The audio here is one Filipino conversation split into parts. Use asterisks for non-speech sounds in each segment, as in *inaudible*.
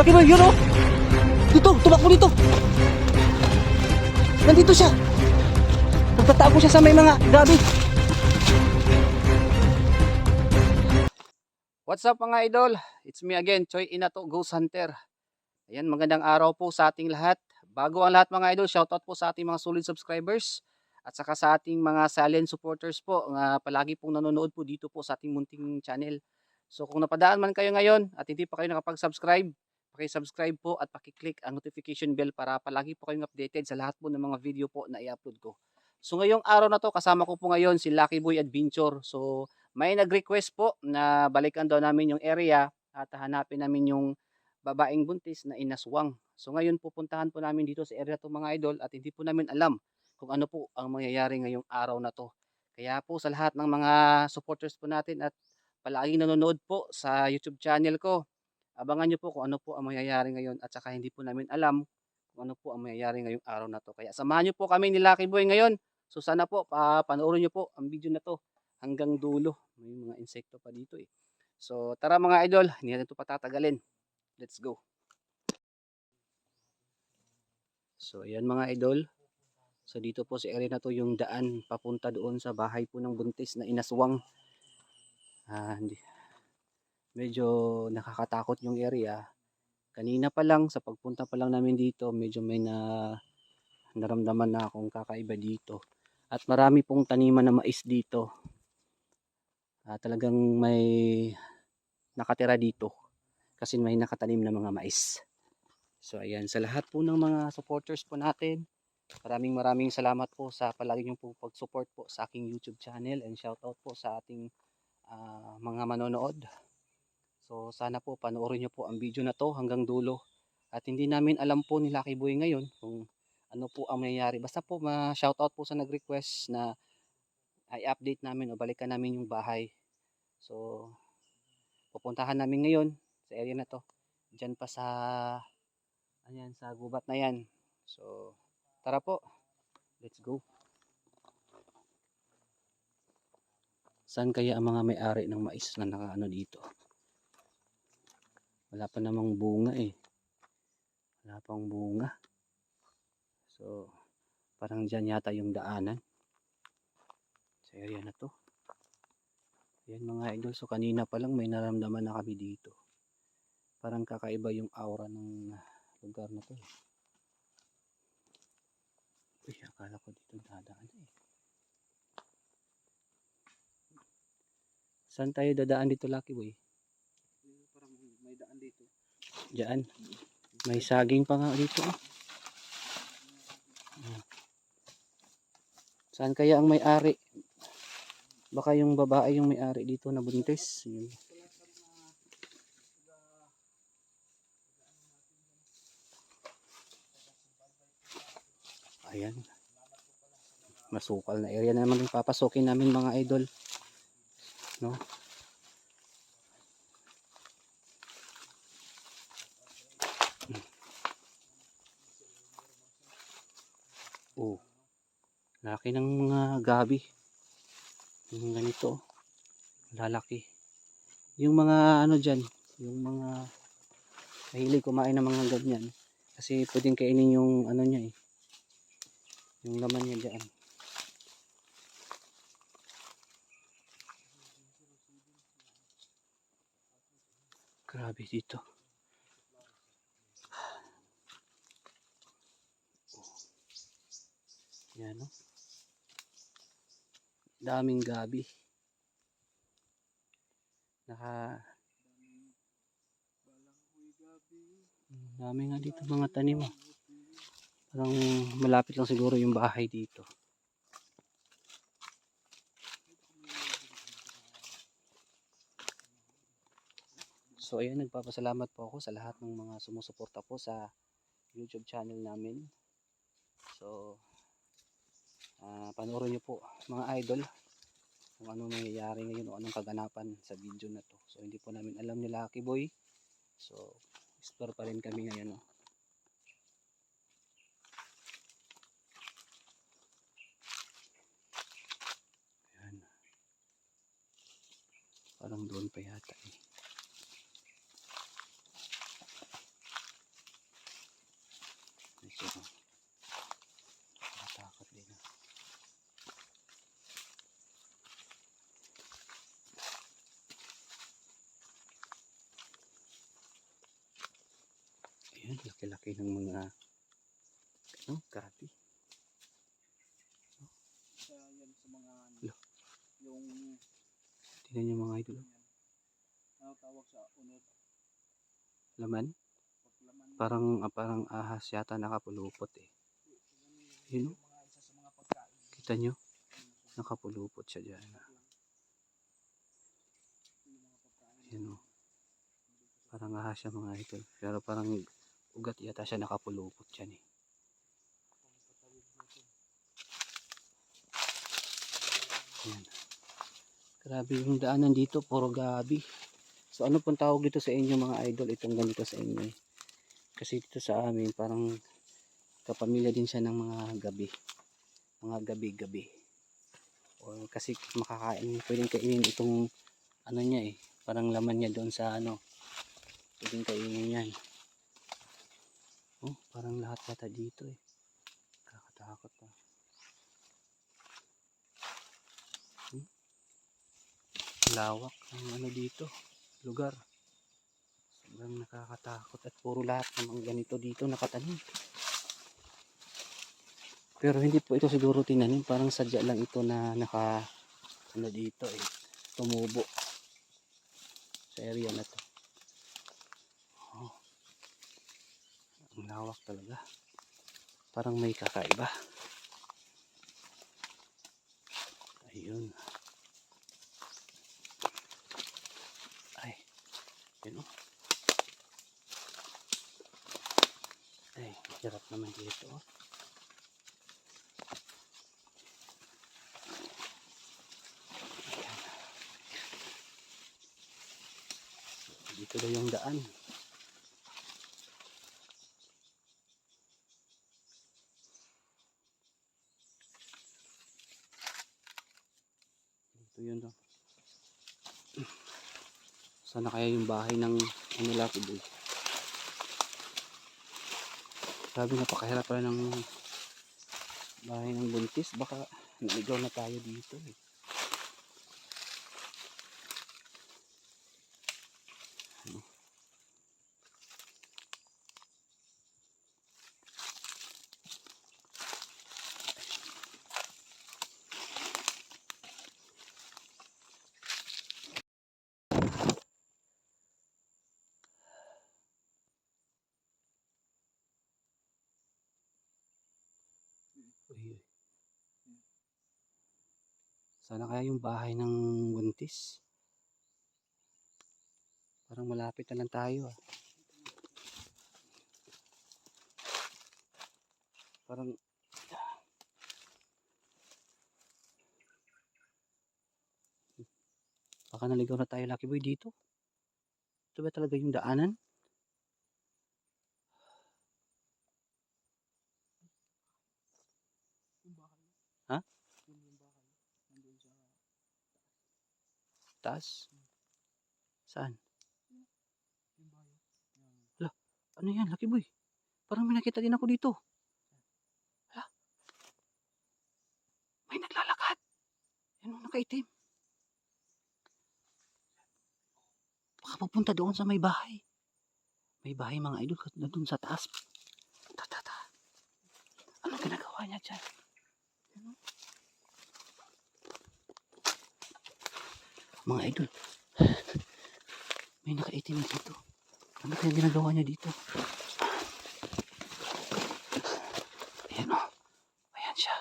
Laki mo, yun oh! Dito, tumakbo dito! Nandito siya! Nagtatago siya sa may mga gabi. What's up mga idol? It's me again, Choi Inato Ghost Hunter. Ayan, magandang araw po sa ating lahat. Bago ang lahat mga idol, shoutout po sa ating mga solid subscribers at saka sa ating mga silent supporters po na palagi pong nanonood po dito po sa ating munting channel. So kung napadaan man kayo ngayon at hindi pa kayo nakapag-subscribe, paki-subscribe po at paki-click ang notification bell para palagi po kayong updated sa lahat po ng mga video po na i-upload ko. So ngayong araw na to kasama ko po ngayon si Lucky Boy Adventure. So may nag-request po na balikan daw namin yung area at hanapin namin yung babaeng buntis na inaswang. So ngayon pupuntahan po namin dito sa area to mga idol at hindi po namin alam kung ano po ang mangyayari ngayong araw na to. Kaya po sa lahat ng mga supporters po natin at palaging nanonood po sa YouTube channel ko, abangan nyo po kung ano po ang mangyayari ngayon at saka hindi po namin alam kung ano po ang mangyayari ngayong araw na to. Kaya samahan nyo po kami ni Lucky Boy ngayon. So sana po pa panoorin nyo po ang video na to hanggang dulo. May mga insekto pa dito eh. So tara mga idol, hindi natin ito patatagalin. Let's go. So ayan mga idol. So dito po sa area na to yung daan papunta doon sa bahay po ng buntis na inaswang. Ah, hindi. Medyo nakakatakot yung area. Kanina pa lang sa pagpunta pa lang namin dito, medyo may na naramdaman na akong kakaiba dito. At marami pong taniman na mais dito. Ah, talagang may nakatira dito kasi may nakatanim na mga mais. So ayan, sa lahat po ng mga supporters po natin, maraming maraming salamat po sa palagi niyong po pag-support po sa aking YouTube channel and shoutout po sa ating ah, mga manonood. So sana po panoorin niyo po ang video na to hanggang dulo. At hindi namin alam po ni Lucky Boy ngayon kung ano po ang mangyayari. Basta po ma-shoutout po sa nag-request na i-update namin o balikan namin yung bahay. So pupuntahan namin ngayon sa area na to. Diyan pa sa ayan sa gubat na yan. So tara po. Let's go. Saan kaya ang mga may-ari ng mais na nakaano dito? Wala pa namang bunga eh. Wala pang bunga. So, parang dyan yata yung daanan. Sa area na to. Yan mga idol. So, kanina pa lang may naramdaman na kami dito. Parang kakaiba yung aura ng lugar na to eh. Uy, akala ko dito dadaan eh. Saan tayo dadaan dito, Lucky Boy? Parang may daan dito. Diyan. May saging pa nga dito. oh. Saan kaya ang may-ari? Baka yung babae yung may-ari dito na buntis. Yun. Ayan. Masukal na area na naman yung papasukin namin mga idol. No? Oh. Laki ng mga gabi. Yung ganito. Lalaki. Yung mga ano dyan, yung mga mahilig kumain ng mga ganyan. Kasi pwedeng kainin yung ano niya eh. Yung laman niya dyan. Grabe dito. Yan, no? Daming gabi. Naka... Hmm, dami nga dito mga tanim. Ah. Parang malapit lang siguro yung bahay dito. So ayan, nagpapasalamat po ako sa lahat ng mga sumusuporta po sa YouTube channel namin. So ah panoorin niyo po mga idol kung ano nangyayari ngayon o anong kaganapan sa video na to. So hindi po namin alam ni Lucky Boy. So, explore pa rin kami ngayon. No? Ayan. Parang doon pa yata eh. Medyo nakatakot din. ah. Ayan, laki-laki ng mga ano, gabi. Sa yan sa mga ano, yung Tingnan niyo mga idol. Ano tawag sa unod? Laman. Parang, ah, parang ahas yata nakapulupot eh. Yun, oh. Pagkain. Kita nyo? Nakapulupot siya dyan. Pagkain. Yan o. Parang ahas siya mga idol. Pero parang ugat yata siya nakapulupot dyan eh. Yan. Grabe yung daanan dito. Puro gabi. So ano pong tawag dito sa inyo mga idol? Itong ganito sa inyo eh. Kasi dito sa amin parang kapamilya din siya ng mga gabi. Mga gabi-gabi. O kasi makakain, pwedeng kainin itong ano niya eh. Parang laman niya doon sa ano. Pwedeng kainin yan. Oh, parang lahat yata dito eh. Kakatakot pa. Hmm? Lawak ng ano dito. Lugar. Sobrang nakakatakot at puro lahat ng mga ganito dito nakatanim. Pero hindi po ito siguro tinanim. Parang sadya lang ito na naka ano dito eh. Tumubo. Sa area na to. Ang lawak talaga. Parang may kakaiba. Ayun. Ay. Yun o. Ay, hirap naman dito. oh. Ayan. Dito daw yung daan. Ito yun daw. Sana kaya yung bahay ng ano Lucky Boy. Sabi napakahirap pala ng bahay ng buntis. Baka naligaw na tayo dito eh. Ano? Uy, uy. Sana kaya yung bahay ng buntis. Parang malapit na lang tayo ah. Parang Baka naligaw na tayo Lucky Boy dito. Ito ba talaga yung daanan? Yung bahay. Ha? Yun yung bahay. Nandun sa Taas? Saan? Yung Ano yan, Lucky Boy? Parang may nakita din ako dito. Hala. May naglalakad. Yan ang nakaitim. Baka pupunta doon sa may bahay. May bahay mga idol na doon sa taas. Ta, ta, ta. Ano ginagawa niya dyan? Ano? Mga idol. May nakaitim dito. Ano kaya ginagawa niya dito? Ayan o. Ayan siya.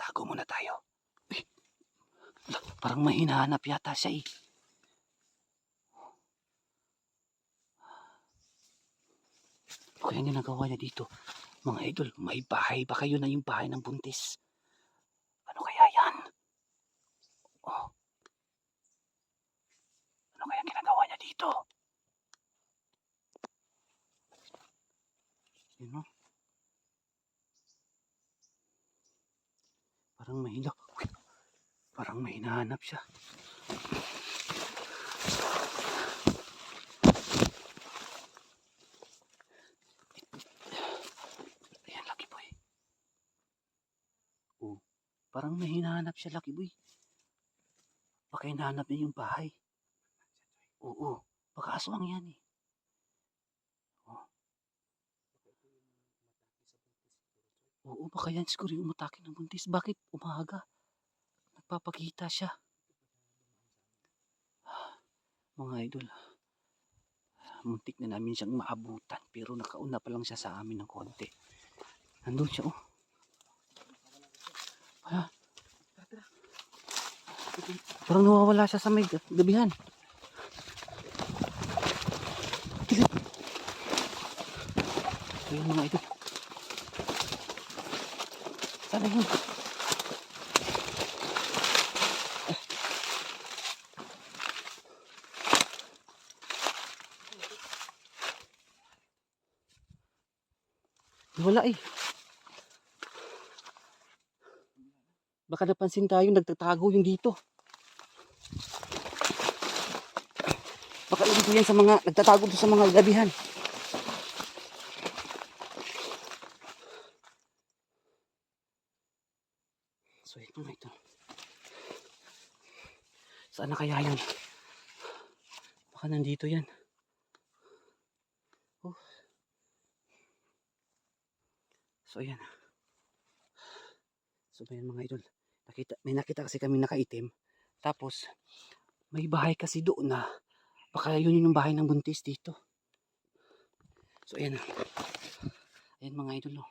Tago mo Parang may hinahanap yata siya eh. Ano kaya ginagawa niya dito? Mga idol, may bahay ba kayo na yung bahay ng buntis? Ano kaya yan? Oh. Ano kaya ginagawa niya dito? Yun o. Parang may hila. Uy, Parang may hinahanap siya. Ayan, Lucky Boy. Oh, parang may hinahanap siya, Lucky Boy. Baka hinahanap niya yung bahay. Oo, baka aswang yan eh. Oh. Oo, baka yan siguro yung umatake ng buntis. Bakit umaga? Nagpapakita siya. Mga idol, muntik na namin siyang maabutan pero nakauna pa lang siya sa amin ng konti. Nandun siya, oh. Ah. Parang nawawala siya sa may gab- gabihan. Ayun mga idol. Sana yun. Wala eh. Baka napansin tayo nagtatago yung dito. Baka po yan sa mga nagtatago sa mga gabihan. So ito na ito. Saan na kaya yan? Baka nandito yan. Oh. So ayan. So ayan mga idol. Nakita, may nakita kasi kami nakaitim. Tapos may bahay kasi doon na baka yun yung bahay ng buntis dito. So ayan. Ayan mga idol. No.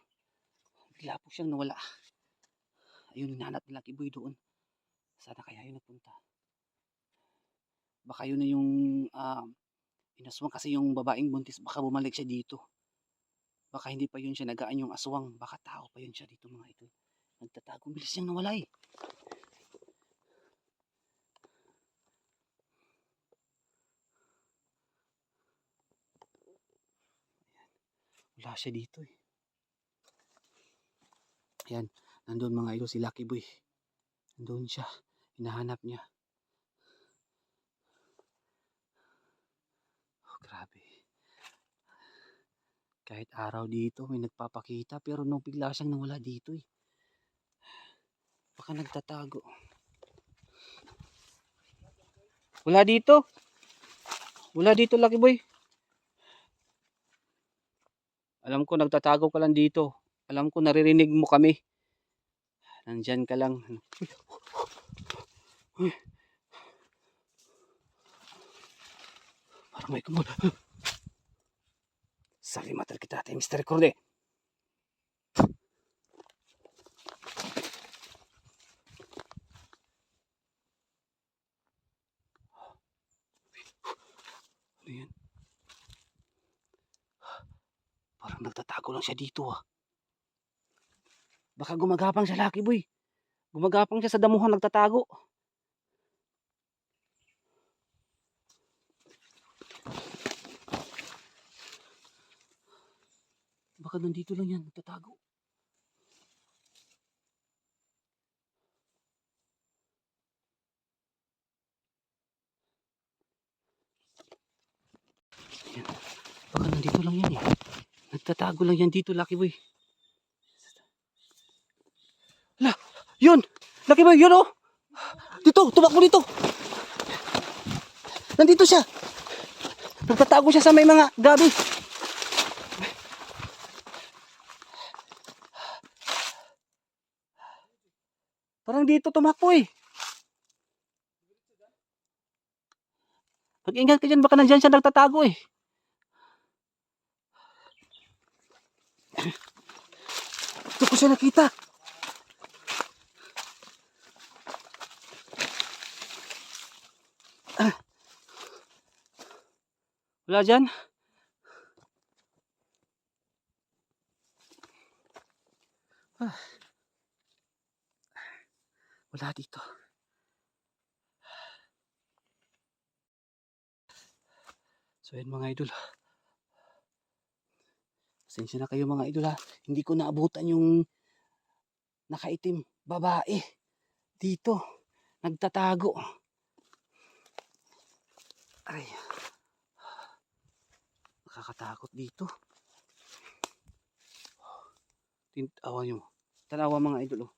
Bigla po siyang nawala. Ayun, hinahanap nila Kiboy doon. Sana kaya yun nagpunta. Baka yun na yung uh, inaswang kasi yung babaeng buntis. Baka bumalik siya dito. Baka hindi pa yun siya nagaan yung aswang. Baka tao pa yun siya dito mga ito. Nagtatago. Bilis siyang nawala eh. Wala siya dito eh. Ayan. Nandun mga ilo si Lucky Boy. Nandun siya. Hinahanap niya. Oh, grabe. Kahit araw dito may nagpapakita pero nung bigla siyang nawala dito eh. Baka nagtatago. Wala dito. Wala dito Lucky Boy. Alam ko nagtatago ka lang dito. Alam ko naririnig mo kami. Nandyan ka lang. Parang may kumul. Sali matar kita tayo, Mr. Recorde. Ano yan? Parang nagtatago lang siya dito ah. Baka gumagapang siya Lucky Boy. Gumagapang siya sa damuhan nagtatago. Baka nandito lang yan, nagtatago. Baka nandito lang yan eh. Nagtatago lang yan dito, Lucky Boy. Hala, yun! Lucky Boy, yun oh! Dito, tumakbo dito! Nandito siya! Nagtatago siya sa may mga gabi. Parang dito tumakbo eh. Pag-ingat ka dyan, baka nandyan siya nagtatago eh. Ito ko siya nakita. Ah. Wala dyan? Ah. Wala dito. So yun mga idol. Pasensya na kayo mga idol ha. Hindi ko naabutan yung nakaitim babae dito. Nagtatago. Ay. Nakakatakot dito. Tinawa nyo. Tanawa mga idol. Oh.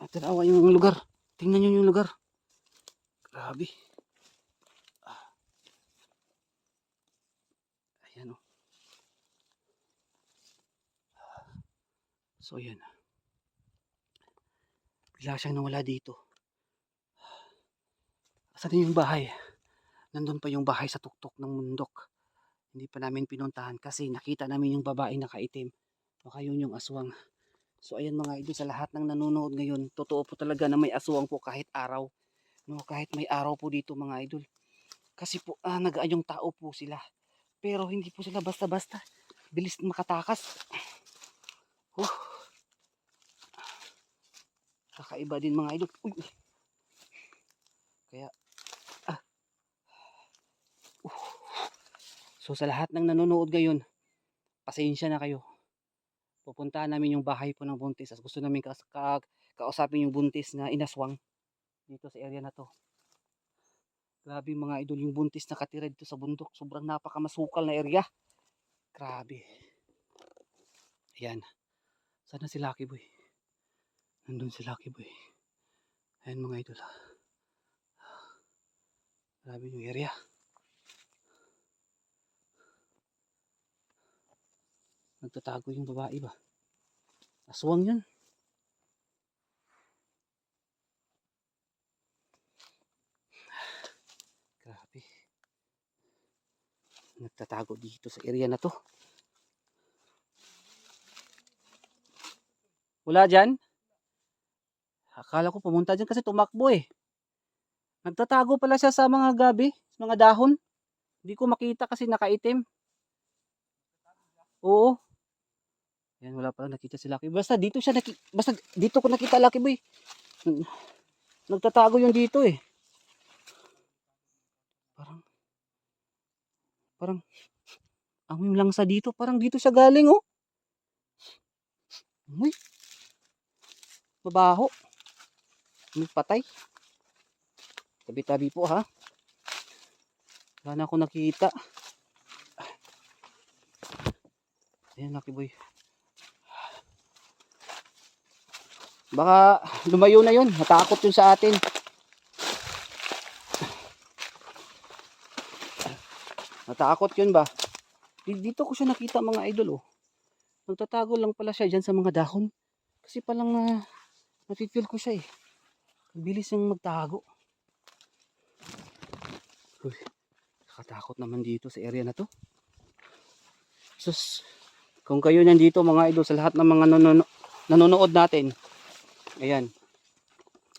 Ah, Tanawa yung lugar. Tingnan nyo yung lugar. Grabe. Ah. Ayan oh. So yan. Bigla siyang nawala dito. Saan yung bahay? Nandun pa yung bahay sa tuktok ng mundok. Hindi pa namin pinuntahan kasi nakita namin yung babae nakaitim. Baka yun yung aswang. So ayan mga idol sa lahat ng nanonood ngayon, totoo po talaga na may aswang po kahit araw. No, kahit may araw po dito mga idol. Kasi po ah, nagaanyong tao po sila. Pero hindi po sila basta-basta. Bilis makatakas. Huh. Kakaiba din mga idol. Uy. Kaya ah. Uh. So sa lahat ng nanonood ngayon, pasensya na kayo pupuntahan namin yung bahay po ng buntis. As gusto namin ka ka kausapin yung buntis na inaswang dito sa area na to. Grabe mga idol, yung buntis na katira dito sa bundok. Sobrang napakamasukal na area. Grabe. Ayan. Sana si Lucky Boy? Nandun si Lucky Boy. Ayan mga idol. Grabe yung area. Nagtatago yung babae ba? Aswang yun. Grabe. Nagtatago dito sa area na to. Wala dyan? Akala ko pumunta dyan kasi tumakbo eh. Nagtatago pala siya sa mga gabi, mga dahon. Hindi ko makita kasi nakaitim. Oo. Yan, wala pala nakita si Lucky. Basta dito siya naki basta dito ko nakita Lucky Boy. Nag- Nagtatago yung dito eh. Parang parang amoy lang sa dito, parang dito siya galing oh. Uy. Mabaho. May patay. Tabi-tabi po ha. Wala na ako nakita. Ayan, Lucky Boy. Baka lumayo na yun. Natakot yun sa atin. Natakot yun ba? Di- Dito ko siya nakita mga idol oh. Nagtatago lang pala siya dyan sa mga dahon. Kasi palang uh, nafe-feel ko siya eh. Bilis niyang magtago. Uy, nakatakot naman dito sa area na to. Sus, kung kayo nandito mga idol sa lahat ng mga nanono- nanonood natin, ayan,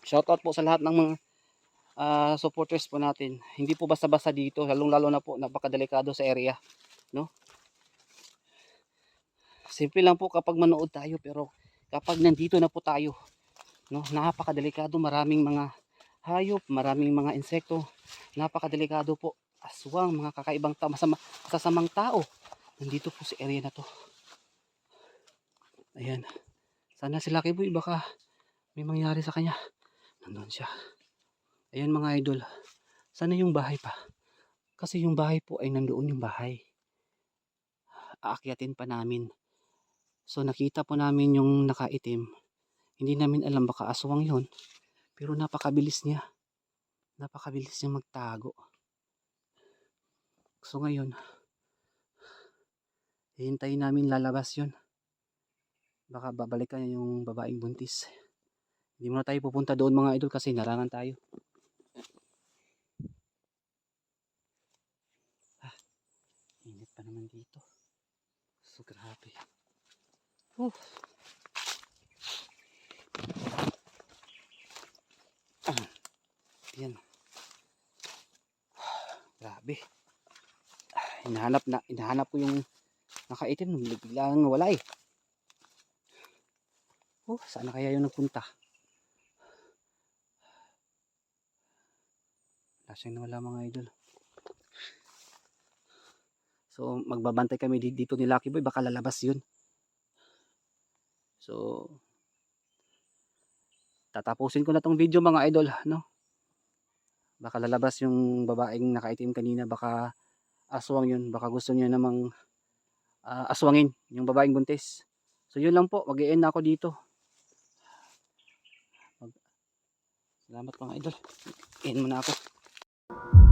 shoutout po sa lahat ng mga ah, supporters po natin. Hindi po basta-basta dito, lalong-lalo na po, napakadelikado sa area, no? Simple lang po kapag manood tayo, pero kapag nandito na po tayo, no, napakadelikado, maraming mga hayop, maraming mga insekto, napakadelikado po, aswang, mga kakaibang tao, masama, kasasamang tao, nandito po sa area na to. Ayan. Sana si Lucky Boy baka may mangyari sa kanya. Nandun siya. Ayan mga idol. Sana yung bahay pa. Kasi yung bahay po ay nandoon yung bahay. Aakyatin pa namin. So nakita po namin yung nakaitim. Hindi namin alam baka aswang yon Pero napakabilis niya. Napakabilis niya magtago. So ngayon, hihintayin namin lalabas yon baka babalikan niya yung babaeng buntis. Hindi muna tayo pupunta doon mga idol kasi narangan tayo. Ah, init pa naman dito. So grabe. Oh. Ah, yan. *sighs* Grabe. Ah, hinahanap na hinahanap ko yung nakaitim biglang wala eh. Oh saan na kaya yung nagpunta? Wala siyang nawala mga idol. So magbabantay kami di- dito ni Lucky Boy. Baka lalabas yun. So tatapusin ko na tong video mga idol no? Baka lalabas yung babaeng nakaitim kanina baka aswang yun baka gusto niya namang ah, aswangin yung babaeng buntis. So yun lang po mag na ako dito. Mag- salamat mga idol. End muna ako